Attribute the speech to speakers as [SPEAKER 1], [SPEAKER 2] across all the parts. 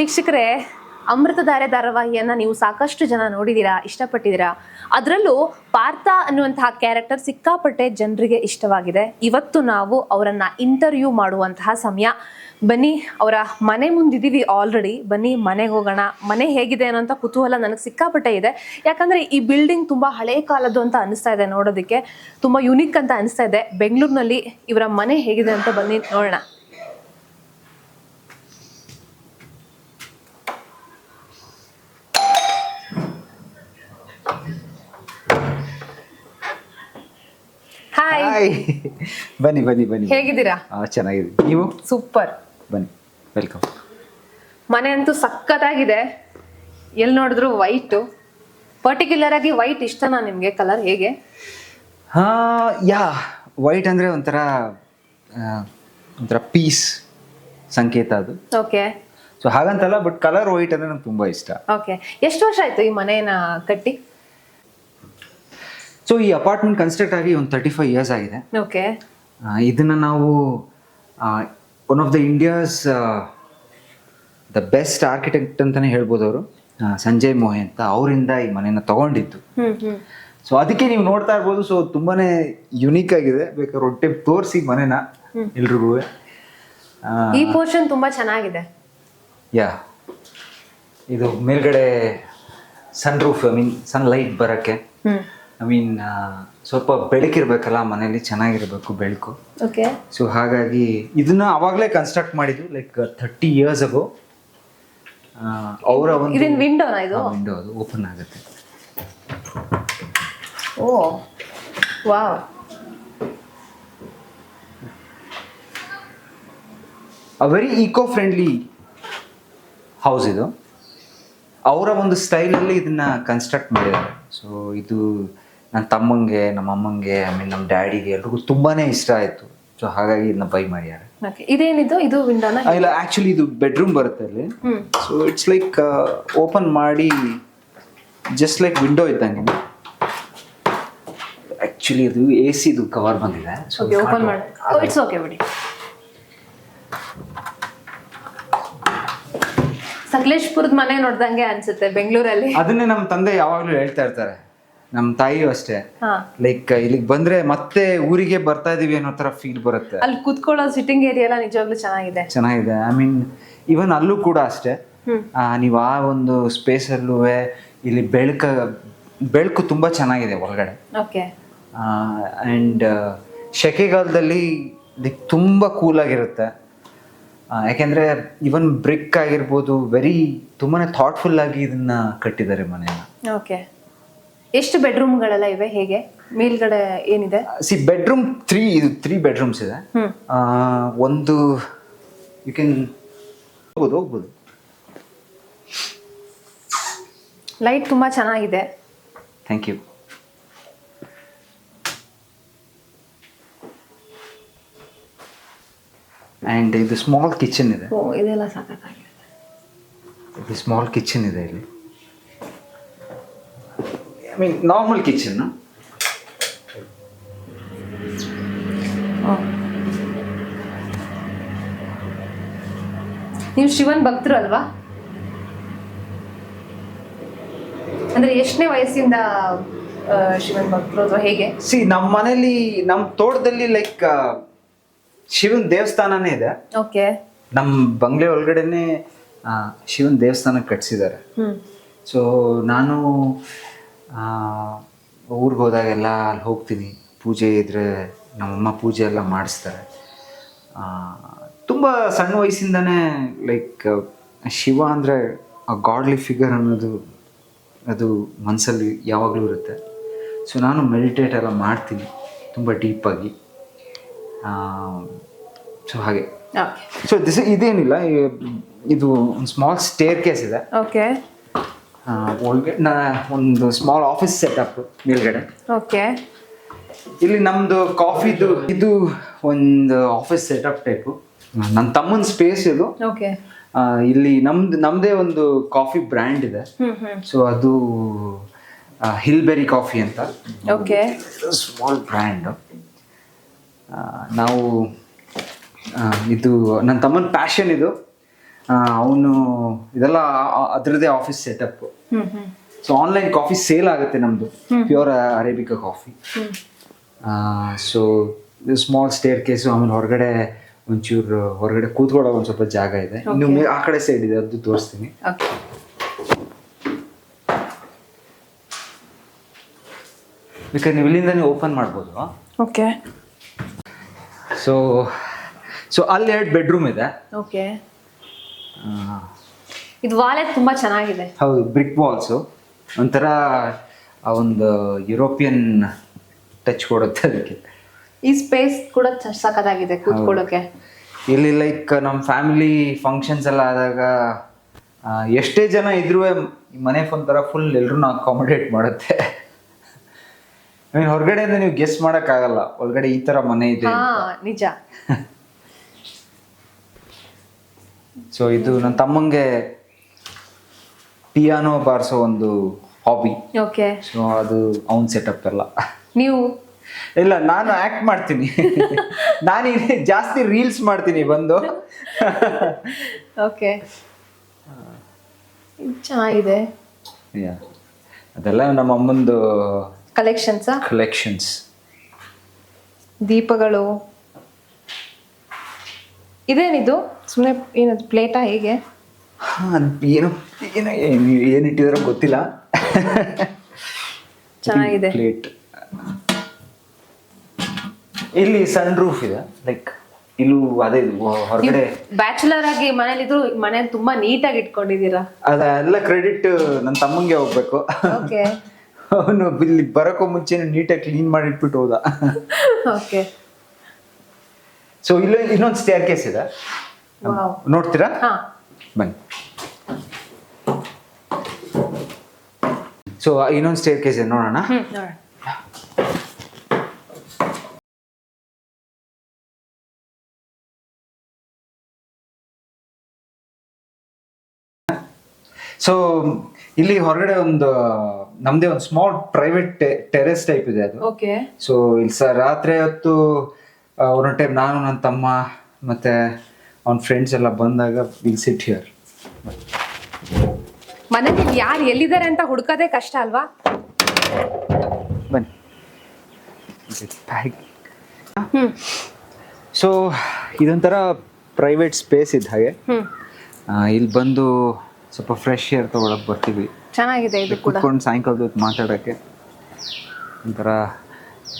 [SPEAKER 1] ವೀಕ್ಷಕರೇ, ಅಮೃತಧಾರೆ ಧಾರಾವಾಹಿಯನ್ನ ನೀವು ಸಾಕಷ್ಟು ಜನ ನೋಡಿದೀರಾ ಇಷ್ಟಪಟ್ಟಿದ್ದೀರಾ? ಅದರಲ್ಲೂ ಪಾರ್ಥ ಅನ್ನುವಂತಹ ಕ್ಯಾರೆಕ್ಟರ್ ಸಿಕ್ಕಾಪಟ್ಟೆ ಜನರಿಗೆ ಇಷ್ಟವಾಗಿದೆ. ಇವತ್ತು ನಾವು ಅವರನ್ನ ಇಂಟರ್ವ್ಯೂ ಮಾಡುವಂತಹ ಸಮಯ. ಬನ್ನಿ, ಅವರ ಮನೆ ಮುಂದಿದ್ದೀವಿ ಆಲ್ರೆಡಿ ಬನ್ನಿ, ಮನೆಗೆ ಹೋಗೋಣ. ಮನೆ ಹೇಗಿದೆ ಅನ್ನೋಂಥ ಕುತೂಹಲ ನನಗೆ ಸಿಕ್ಕಾಪಟ್ಟೆ ಇದೆ. ಯಾಕಂದ್ರೆ ಈ ಬಿಲ್ಡಿಂಗ್ ತುಂಬ ಹಳೆ ಕಾಲದ್ದು ಅಂತ ಅನಿಸ್ತಾ ಇದೆ ನೋಡೋದಕ್ಕೆ. ತುಂಬ ಯುನಿಕ್ ಅಂತ ಅನಿಸ್ತಾ ಇದೆ. ಬೆಂಗಳೂರಿನಲ್ಲಿ ಇವರ ಮನೆ ಹೇಗಿದೆ ಅಂತ ಬನ್ನಿ, ನೋಡೋಣ. ಹಾಯ್
[SPEAKER 2] ಹಾಯ್ ಬನ್ನಿ ಬನ್ನಿ ಬನ್ನಿ.
[SPEAKER 1] ಹೇಗಿದ್ದೀರಾ?
[SPEAKER 2] ಆ, ಚೆನ್ನಾಗಿದೆ ನೀವು?
[SPEAKER 1] ಸೂಪರ್
[SPEAKER 2] ಬನ್ನಿ. ವೆಲ್ಕಮ್
[SPEAKER 1] ಮನೆ ಅಂತೂ ಸಖತ್ತಾಗಿದೆ. ಎಲ್ಲಿ ನೋಡಿದ್ರು ವೈಟು ಪರ್ಟಿಕ್ಯುಲರ್ ಆಗಿ ವೈಟ್ ಇಷ್ಟನಾ ನಿಮಗೆ? ಕಲರ್ ಹೇಗೆ?
[SPEAKER 2] ಹಾ ಯಾ ವೈಟ್ ಅಂದರೆ ಒಂಥರ ಒಂಥರ ಪೀಸ್ ಸಂಕೇತ ಅದು.
[SPEAKER 1] ಓಕೆ
[SPEAKER 2] ಸೊ ಹಾಗಂತಲ್ಲ ಬಟ್ ಕಲರ್ ವೈಟ್ ಅಂದರೆ ನಂಗೆ ತುಂಬ ಇಷ್ಟ.
[SPEAKER 1] ಓಕೆ ಎಷ್ಟು ವರ್ಷ ಆಯ್ತು ಈ ಮನೆನ ಕಟ್ಟಿ?
[SPEAKER 2] ಸೊ ಈ ಅಪಾರ್ಟ್ಮೆಂಟ್ ಕನ್ಸ್ಟ್ರಕ್ಟ್ ಆಗಿ ಒಂದು ತರ್ಟಿ ಫೈವ್ ಇಯರ್ಸ್ ಆಗಿದೆ
[SPEAKER 1] ಓಕೆ
[SPEAKER 2] ಇದನ್ನು ನಾವು one of the India's the best architect ಅಂತಲೇ ಹೇಳ್ಬೋದು ಅವರು. ಸಂಜಯ್ ಮೋಹೆ ಅಂತ ಅವರಿಂದ ಈ ಮನೆನ ತಗೊಂಡಿದ್ದು. ಸೊ ಅದಕ್ಕೆ ನೀವು ನೋಡ್ತಾ ಇರ್ಬೋದು ಸೊ ತುಂಬಾನೇ ಯುನೀಕ್ ಆಗಿದೆ. ಬೇಕಾದ್ರೆ ಹೊಟ್ಟೆ ತೋರಿಸಿ ಮನೆನ ಎಲ್ರಿಗೂ.
[SPEAKER 1] ಈ ಪೋರ್ಷನ್ ತುಂಬಾ ಚೆನ್ನಾಗಿದೆ.
[SPEAKER 2] ಯಾ ಇದು ಮೇಲ್ಗಡೆ sun roof I mean sun light ಬರೋಕ್ಕೆ ಐ ಮೀನ್ ಸ್ವಲ್ಪ ಬೆಳಕಿರ್ಬೇಕಲ್ಲ ಮನೇಲಿ ಚೆನ್ನಾಗಿರ್ಬೇಕು ಬೆಳಕು.
[SPEAKER 1] ಓಕೆ
[SPEAKER 2] ಸೊ ಹಾಗಾಗಿ ಇದನ್ನ ಅವಾಗಲೇ ಕನ್ಸ್ಟ್ರಕ್ಟ್ ಮಾಡಿದ್ವಿ ಲೈಕ್ ಥರ್ಟಿ ಇಯರ್ಸ್ ಅಗೋ ಅವರ ಒಂದು
[SPEAKER 1] ಇದೇನ್ ವಿಂಡೋನಾ ಇದು?
[SPEAKER 2] ವಿಂಡೋ ಅದು ಓಪನ್ ಆಗುತ್ತೆ.
[SPEAKER 1] ಓ wow.
[SPEAKER 2] Uh very eco friendly house ಇದು. ಅವರ ಒಂದು ಸ್ಟೈಲಲ್ಲಿ ಇದನ್ನ ಕನ್ಸ್ಟ್ರಕ್ಟ್ ಮಾಡಿದ್ದಾರೆ. ಸೊ ಇದು ನನ್ನ ತಮ್ಮಂಗೆ ನಮ್ಮ ಅಮ್ಮಂಗೆ ಆಮೇಲೆ ಮೀನ್ ನಮ್ಮ ಡ್ಯಾಡಿಗೆ ಎಲ್ರಿಗೂ ತುಂಬಾನೇ ಇಷ್ಟ ಆಯಿತು. ಸೊ ಹಾಗಾಗಿ ಇದನ್ನ ಬೈ
[SPEAKER 1] ಮಾಡ್ಯಾರ. ಇದೇನಿದು? ಇದು ವಿಂಡೋನ
[SPEAKER 2] ಇಲ್ಲ ಆ್ಯಕ್ಚುಲಿ ಇದು ಬೆಡ್ರೂಮ್ ಬರುತ್ತೆ ಅಲ್ಲಿ. ಸೊ ಇಟ್ಸ್ ಲೈಕ್ ಓಪನ್ ಮಾಡಿ ಜಸ್ಟ್ ಲೈಕ್ ವಿಂಡೋ ಇದ್ದಂಗೆ. ಆ್ಯಕ್ಚುಲಿ ಇದು ಎ ಸಿದು ಕವರ್ ಬಂದಿದೆ. ಸೊ
[SPEAKER 1] ಓಪನ್ ಮಾಡಿ. ಇಟ್ಸ್ ಓಕೆ ಬಿಡಿ. ಸಕಲೇಶ್ಪುರದ ಮನೆ ನೋಡ್ದಂಗೆ ಅನ್ಸುತ್ತೆ ಬೆಂಗಳೂರಲ್ಲಿ.
[SPEAKER 2] ಅದನ್ನೇ ನಮ್ಮ ತಂದೆ ಯಾವಾಗಲೂ ಹೇಳ್ತಾ ಇರ್ತಾರೆ. ನಮ್ಮ ತಾಯಿಯೂ ಅಷ್ಟೇ. ಲೈಕ್ ಇಲ್ಲಿಗೆ ಬಂದ್ರೆ ಮತ್ತೆ ಊರಿಗೆ ಬರ್ತಾ ಇದೀವಿ ಅನ್ನೋ ತರ ಫೀಲ್ ಬರುತ್ತೆ.
[SPEAKER 1] ಅಲ್ಲಿ ಕುತ್ಕೊಳ್ಳೋ ಸಿಟ್ಟಿಂಗ್ ಏರಿಯಾ ಎಲ್ಲ ನಿಜವಾಗ್ಲೂ ಚೆನ್ನಾಗಿದೆ.
[SPEAKER 2] ಚೆನ್ನಾಗಿದೆ. ಐ ಮೀನ್ ಇವನ್ ಅಲ್ಲೂ ಕೂಡ ಅಷ್ಟೇ. ನೀವು ಆ ಒಂದು ಸ್ಪೇಸಲ್ಲೂ ಇಲ್ಲಿ ಬೆಳಕ ಬೆಳಕು ತುಂಬಾ ಚೆನ್ನಾಗಿದೆ ಒಳಗಡೆ.
[SPEAKER 1] ಓಕೆ
[SPEAKER 2] ಆ್ಯಂಡ್ ಸೆಕೆಗಾಲದಲ್ಲಿ ಲೈಕ್ ಕೂಲ್ ಆಗಿರುತ್ತೆ. ಯಾಕೆಂದ್ರೆ ಇವನ್ ಬ್ರಿಕ್ ಆಗಿರ್ಬೋದು ವೆರಿ ತುಂಬಾನೇ ಥಾಟ್ಫುಲ್ ಆಗಿ ಇದನ್ನ ಕಟ್ಟಿದ್ದಾರೆ ಮನೆಯ
[SPEAKER 1] ಓಕೆ ಎಷ್ಟು ಬೆಡ್ರೂಮ್ಗಳೆಲ್ಲ ಇವೆ? ಹೇಗೆ? ಮೇಲ್ಗಡೆ ಏನಿದೆ?
[SPEAKER 2] ಸಿ ಬೆಡ್ರೂಮ್ ತ್ರೀ ಇದು ತ್ರೀ ಬೆಡ್ರೂಮ್ಸ್ ಇದೆ. ಆ, ಒಂದು ಯು ಕ್ಯಾನ್ ಹೋಗ್ಬೋದು ಹೋಗ್ಬೋದು.
[SPEAKER 1] ಲೈಟ್ ತುಂಬಾ ಚೆನ್ನಾಗಿದೆ.
[SPEAKER 2] ಥ್ಯಾಂಕ್ ಯು ಆ್ಯಂಡ್ ಇದು ಸ್ಮಾಲ್ ಕಿಚನ್ ಇದೆ.
[SPEAKER 1] ಓ ಇದೆಲ್ಲ ಸಾಕಾಗಿದೆ
[SPEAKER 2] ಇದು ಸ್ಮಾಲ್ ಕಿಚನ್ ಇದೆ ಇಲ್ಲಿ. ಐ ಮೀನ್ ನಾರ್ಮಲ್ ಕಿಚನ್
[SPEAKER 1] ನೀವು ಶಿವನ್ ಭಕ್ತರು ಅಲ್ವಾ? ಅಂದ್ರೆ ಎಷ್ಟನೇ ವಯಸ್ಸಿಂದ ಶಿವನ್ ಭಕ್ತರು ಅಥವಾ ಹೇಗೆ?
[SPEAKER 2] ಸಿ ನಮ್ಮ ಮನೇಲಿ ನಮ್ಮ ತೋಟದಲ್ಲಿ ಲೈಕ್ ಶಿವನ್ ದೇವಸ್ಥಾನನೇ ಇದೆ.
[SPEAKER 1] ಓಕೆ.
[SPEAKER 2] ನಮ್ಮ ಬಂಗ್ಲೆ ಒಳಗಡೆನೆ ಶಿವನ್ ದೇವಸ್ಥಾನ ಕಟ್ಸಿದ್ದಾರೆ. ಸೊ ನಾನು ಊರಿಗೆ ಹೋದಾಗೆಲ್ಲ ಅಲ್ಲಿ ಹೋಗ್ತೀನಿ. ಪೂಜೆ ಇದ್ದರೆ ನಮ್ಮಮ್ಮ ಪೂಜೆ ಎಲ್ಲ ಮಾಡಿಸ್ತಾರೆ. ತುಂಬ ಸಣ್ಣ ವಯಸ್ಸಿಂದನೇ ಲೈಕ್ ಶಿವ ಅಂದರೆ ಆ ಗಾಡ್ಲಿ ಫಿಗರ್ ಅನ್ನೋದು ಅದು ಮನಸ್ಸಲ್ಲಿ ಯಾವಾಗಲೂ ಇರುತ್ತೆ. ಸೊ ನಾನು ಮೆಡಿಟೇಟ್ ಎಲ್ಲ ಮಾಡ್ತೀನಿ ತುಂಬ ಡೀಪಾಗಿ ಸೊ ಹಾಗೆ. ಸೊ ದಿಸ್ ಇದೇನಿಲ್ಲ ಇದು ಒಂದು ಸ್ಮಾಲ್ ಸ್ಟೇರ್ ಕೇಸ್ ಇದೆ.
[SPEAKER 1] ಓಕೆ
[SPEAKER 2] ಆ, ಒಳಗೆ ನಾ ಒಂದು ಸ್ಮಾಲ್ ಆಫೀಸ್ ಸೆಟಪ್ ಮೇಲ್ಗಡೆ.
[SPEAKER 1] ಓಕೆ.
[SPEAKER 2] ಇಲ್ಲಿ ನಮ್ದು ಕಾಫಿದು ಇದು ಒಂದು ಆಫೀಸ್ ಸೆಟಪ್ ಟೈಪು ನನ್ನ ತಮ್ಮನ ಸ್ಪೇಸ್ ಇದು.
[SPEAKER 1] ಓಕೆ.
[SPEAKER 2] ಇಲ್ಲಿ ನಮ್ದು ನಮ್ಮದೇ ಒಂದು ಕಾಫಿ ಬ್ರ್ಯಾಂಡ್ ಇದೆ. ಸೊ ಅದು ಹಿಲ್ಬೆರಿ ಕಾಫಿ ಅಂತ.
[SPEAKER 1] ಓಕೆ.
[SPEAKER 2] ಸ್ಮಾಲ್ ಬ್ರ್ಯಾಂಡ್ ನಾವು ಇದು ನನ್ನ ತಮ್ಮನ ಪ್ಯಾಷನ್ ಇದು. ಅವನು ಇದೆಲ್ಲ ಅದರದೇ office setup so online coffee sale ಆಗುತ್ತೆ ನಮ್ಮದು pure arabica coffee so small staircase ಆಮೇಲೆ ಹೊರಗಡೆ ಒಂಚೂರು ಹೊರಗಡೆ ಕೂತ್ಕೊಳ್ಳೋ ಒಂದು ಸ್ವಲ್ಪ ಜಾಗ ಇದೆ. ಇನ್ನು ಆ ಕಡೆ ಸೈಡ್ ಇದೆ ಅದು ತೋರಿಸ್ತೀನಿ. ಬೇಕಾದ್ರೆ ನೀವು ಇಲ್ಲಿಂದ ನೀವು ಓಪನ್ ಮಾಡ್ಬೋದು.
[SPEAKER 1] ಓಕೆ
[SPEAKER 2] ಸೊ ಸೊ ಅಲ್ಲಿ ಎರಡು ಬೆಡ್ರೂಮ್ ಇದೆ.
[SPEAKER 1] ಓಕೆ ಇದು ವಾಲೆ ತುಂಬಾ ಚೆನ್ನಾಗಿದೆ.
[SPEAKER 2] ಹೌದು ಬ್ರಿಕ್ ವಾಲ್ಸು ಒಂಥರ ಆ ಒಂದು ಯುರೋಪಿಯನ್ ಟಚ್ ಕೊಡುತ್ತೆ ಅದಕ್ಕೆ.
[SPEAKER 1] ಈ ಸ್ಪೇಸ್ ಕೂಡ ಚ- ಸಖತ್ತಾಗಿದೆ ಕೂತ್ಕೊಳ್ಳೋಕೆ.
[SPEAKER 2] ಇಲ್ಲಿ ಲೈಕ್ ನಮ್ಮ ಫ್ಯಾಮಿಲಿ ಫಂಕ್ಷನ್ಸ್ ಎಲ್ಲ ಆದಾಗ ಆ, ಎಷ್ಟೇ ಜನ ಇದ್ರೂ ಮನೆ ಒಂಥರ ಫುಲ್ ಎಲ್ರೂ ಅಕಾಮಡೇಟ್ ಮಾಡುತ್ತೆ. ಐ ಮೀನ್ ಹೊರಗಡೆಯಿಂದ ನೀವು ಗೆಸ್ ಮಾಡೋಕ್ಕಾಗಲ್ಲ. ಒಳಗಡೆ ಈ ಥರ ಮನೆ ಇದೆ
[SPEAKER 1] ಹಾ ನಿಜ.
[SPEAKER 2] ಸೊ ಇದು ನನ್ನ ತಮ್ಮಂಗೆ ಪಿಯಾನೋ ಬಾರಿಸೋ ಒಂದು ಹಾಬಿ
[SPEAKER 1] ಓಕೆ
[SPEAKER 2] ಸೊ ಅದು ಅವನ್ ಸೆಟಪ್ ಎಲ್ಲ.
[SPEAKER 1] ನೀವು?
[SPEAKER 2] ಇಲ್ಲ ನಾನು ಆಕ್ಟ್ ಮಾಡ್ತೀನಿ. ನಾನು ಜಾಸ್ತಿ ರೀಲ್ಸ್ ಮಾಡ್ತೀನಿ ಬಂದು.
[SPEAKER 1] ಓಕೆ ಚೆನ್ನಾಗಿದೆ.
[SPEAKER 2] ಅದೆಲ್ಲ ನಮ್ಮ ಅಮ್ಮಂದು
[SPEAKER 1] ಕಲೆಕ್ಷನ್ಸ್
[SPEAKER 2] ಕಲೆಕ್ಷನ್ಸ್
[SPEAKER 1] ದೀಪಗಳು. ಇದೇನಿದು? ಸುಮ್ಮನೆ ಏನದು ಪ್ಲೇಟಾ ಹೇಗೆ?
[SPEAKER 2] ಏನು ಏನು ಏನು- ಏನು ಇಟ್ಟಿದಾರೋ ಗೊತ್ತಿಲ್ಲ.
[SPEAKER 1] ಚೆನ್ನಾಗಿದೆ.
[SPEAKER 2] ಪ್ಲೇಟ್ ಇಲ್ಲಿ ಸನ್ ರೂಫ್ ಇದೆ ಲೈಕ್ ಇಲ್ಲೂ ಅದೇ ಇದು ಹೊರಗಡೆ.
[SPEAKER 1] ಬ್ಯಾಚುಲರ್ ಆಗಿ ಮನೇಲಿದ್ರು ಮನೆ ತುಂಬಾ ನೀಟಾಗಿ ಇಟ್ಕೊಂಡಿದ್ದೀರಾ?
[SPEAKER 2] ಅದೆಲ್ಲ ಕ್ರೆಡಿಟ್ ನನ್ನ ತಮ್ಮಂಗೆ ಹೋಗ್ಬೇಕು.
[SPEAKER 1] ಓಕೆ
[SPEAKER 2] ಅವನು ಇಲ್ಲಿ ಬರೋಕ್ಕೂ ಮುಂಚೆ ನೀಟಾಗಿ ಕ್ಲೀನ್ ಮಾಡಿ ಇಟ್ಬಿಟ್ಟು ಹೋದ.
[SPEAKER 1] ಓಕೆ
[SPEAKER 2] ಸೊ ಇಲ್ಲ ಇನ್ನೊಂದು ಸ್ಟೇರ್ ಕೇಸ್ ಇದೆ. ನೋಡ್ತೀರಾ? ಬನ್ನಿ. ಸೊ ಇನ್ನೊಂದು ಸ್ಟೇರ್ ಕೇಸ್ ಇದೆ ನೋಡೋಣ. ಸೊ ಇಲ್ಲಿ ಹೊರಗಡೆ ಒಂದು ನಮ್ದೇ ಒಂದು ಸ್ಮಾಲ್ ಪ್ರೈವೇಟ್ ಟೆರೆಸ್ ಟೈಪ್ ಇದೆ ಅದು.
[SPEAKER 1] ಓಕೆ
[SPEAKER 2] ಸೊ ಇಲ್ಲಿ ಸರ್ ರಾತ್ರಿ ಹೊತ್ತು ಒಂದೊಂದು ಟೈಮ್ ನಾನು ನನ್ನ ತಮ್ಮ ಮತ್ತೆ ಅವನ ಫ್ರೆಂಡ್ಸ್ ಎಲ್ಲ ಬಂದಾಗ ವಿಲ್ ಸಿಟ್ ಹಿಯರ್
[SPEAKER 1] ಮನೇಲಿ ಯಾರು ಎಲ್ಲಿದ್ದಾರೆ ಅಂತ ಹುಡ್ಕೋದೇ ಕಷ್ಟ ಅಲ್ವಾ?
[SPEAKER 2] ಬನ್ನಿ. ಬ್ಯಾಗ್ ಸೊ ಇದೊಂಥರ ಪ್ರೈವೇಟ್ ಸ್ಪೇಸ್ ಇದ್ದ ಹಾಗೆ.
[SPEAKER 1] ಹ್ಮ್.
[SPEAKER 2] ಇಲ್ಲಿ ಬಂದು ಸ್ವಲ್ಪ ಫ್ರೆಶ್ ಏರ್ ತೊಗೊಳಕ್ಕೆ ಬರ್ತೀವಿ.
[SPEAKER 1] ಚೆನ್ನಾಗಿದೆ ಇದು ಕೂಡ.
[SPEAKER 2] ಕುತ್ಕೊಂಡು ಸಾಯಂಕಾಲದ ಹೊತ್ತು ಮಾತಾಡೋಕ್ಕೆ. ಒಂಥರ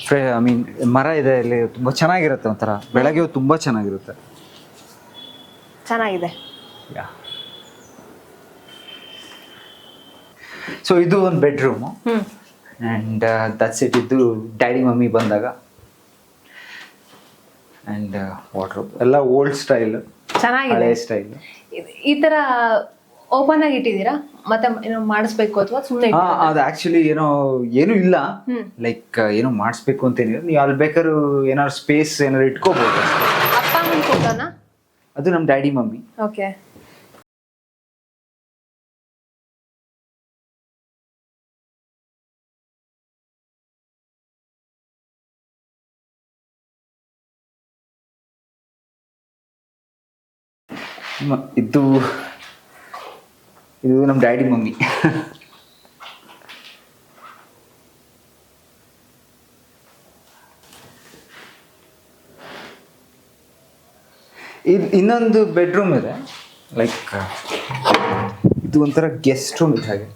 [SPEAKER 2] ಫ್ರೆ ಐ ಮೀನ್ ಮರ ಇದೆ ಇಲ್ಲಿ ತುಂಬ ಚೆನ್ನಾಗಿರುತ್ತೆ ಒಂಥರ. ಬೆಳಗ್ಗೆ ಹೊತ್ತು ತುಂಬ ಚೆನ್ನಾಗಿರುತ್ತೆ.
[SPEAKER 1] ಚೆನ್ನಾಗಿದೆ.
[SPEAKER 2] ಸೊ ಇದು ಒಂದು ಬೆಡ್ರೂಮು ಆ್ಯಂಡ್ ದಟ್ಸ್ ಇಟ್ ಇದ್ದು ಡ್ಯಾಡಿ ಮಮ್ಮಿ ಬಂದಾಗ. ಆ್ಯಂಡ್ ವಾಟ್ರ್ ಎಲ್ಲ ಓಲ್ಡ್ ಸ್ಟೈಲ್
[SPEAKER 1] ಚೆನ್ನಾಗಿದೆ.
[SPEAKER 2] ಸ್ಟೈಲ್
[SPEAKER 1] ಇದ್- ಈ ತರ ಓಪನ್ ಆಗಿ ಇಟ್ಟಿದ್ದೀರಾ? ಮತ್ತೆ ಏನೋ ಮಾಡಿಸ್ಬೇಕು ಅಥವಾ ಸುಮ್ಮನೆ
[SPEAKER 2] ಅದು ಆಕ್ಚುಲಿ ಏನೋ ಏನೂ ಇಲ್ಲ. ಲೈಕ್ ಏನೋ ಮಾಡಿಸ್ಬೇಕು ಅಂತೇನಿಲ್ಲ ನೀವು ಅಲ್ಲಿ ಬೇಕಾದ್ರೂ ಏನಾದ್ರು ಸ್ಪೇಸ್ ಏನಾದ್ರು ಇಟ್ಕೋಬೋದು
[SPEAKER 1] ಅಪ್ಪ ಅಮ್ಮನ ಫೋಟೋನಾ
[SPEAKER 2] ಅದು ನಮ್ಮ ಡ್ಯಾಡಿ ಮಮ್ಮಿ.
[SPEAKER 1] ಓಕೆ.
[SPEAKER 2] ಇದು ಇದು ನಮ್ಮ ಡ್ಯಾಡಿ ಮಮ್ಮಿ. ಇದು ಇನ್ನೊಂದು ಬೆಡ್ರೂಮ್ ಇದೆ. ಲೈಕ್ ಇದು ಒಂಥರ ಗೆಸ್ಟ್ ರೂಮ್ ಇದೆ ಹಾಗೆ.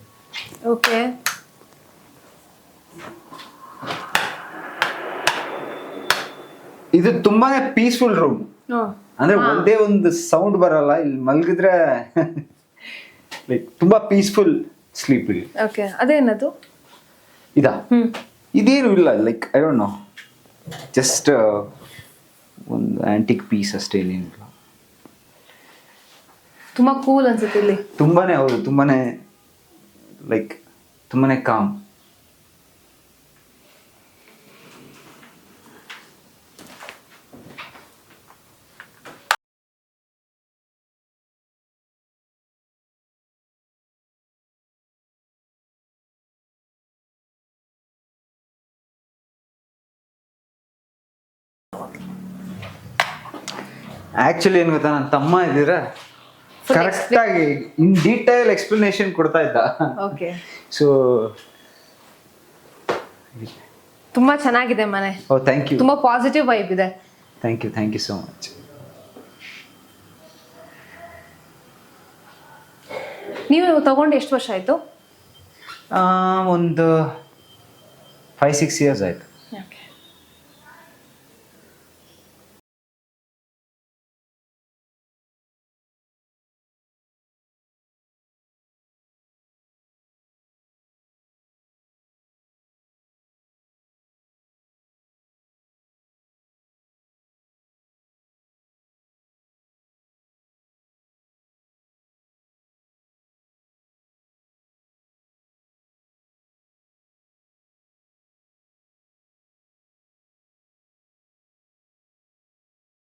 [SPEAKER 1] ಓಕೆ
[SPEAKER 2] ಇದು ತುಂಬಾನೇ ಪೀಸ್ಫುಲ್ ರೂಮ್ ಅಂದ್ರೆ ಒಂದೇ ಒಂದು ಸೌಂಡ್ ಬರಲ್ಲ ಇಲ್ಲಿ ಮಲಗಿದ್ರೆ ಲೈಕ್ ತುಂಬಾ ಪೀಸ್ಫುಲ್ ಸ್ಲೀಪ್ ಇಲ್ಲಿ.
[SPEAKER 1] ಓಕೆ ಅದೇನದು?
[SPEAKER 2] ಇದಾ? ಇದೇನು ಇಲ್ಲ like I don't know just ಒಂದು ಆಂಟಿಕ್ ಪೀಸ್ ಅಷ್ಟೇ ಏನೇನಿಲ್ಲ
[SPEAKER 1] ತುಂಬಾ ಕೂಲ್ ಅನ್ಸುತ್ತೆ ಇಲ್ಲಿ.
[SPEAKER 2] ತುಂಬಾನೇ ಹೌದು, ತುಂಬಾನೇ ಲೈಕ್ ತುಂಬಾನೇ ಕಾಮ್ ಆ್ಯಕ್ಚುಲಿ ಏನು ಗೊತ್ತಾ ನನ್ನ ತಮ್ಮ ಇದ್ದೀರಾ? ಕರೆಕ್ಟಾಗಿ ಇನ್ ಡೀಟೇಲ್ ಎಕ್ಸ್ಪ್ಲನೇಷನ್ ಕೊಡ್ತಾ ಇದ್ದ.
[SPEAKER 1] ಓಕೆ
[SPEAKER 2] ಸೊ
[SPEAKER 1] ತುಂಬಾ ಚೆನ್ನಾಗಿದೆ ಮನೆ.
[SPEAKER 2] ಓ ಥ್ಯಾಂಕ್ ಯು
[SPEAKER 1] ತುಂಬಾ ಪಾಸಿಟಿವ್ ವೈಬ್ ಇದೆ.
[SPEAKER 2] Thank you thank you so much
[SPEAKER 1] ನೀವು ತಗೊಂಡು ಎಷ್ಟು ವರ್ಷ ಆಯ್ತು?
[SPEAKER 2] ಒಂದು ಫೈವ್ ಸಿಕ್ಸ್ ಇಯರ್ಸ್ ಆಯ್ತು.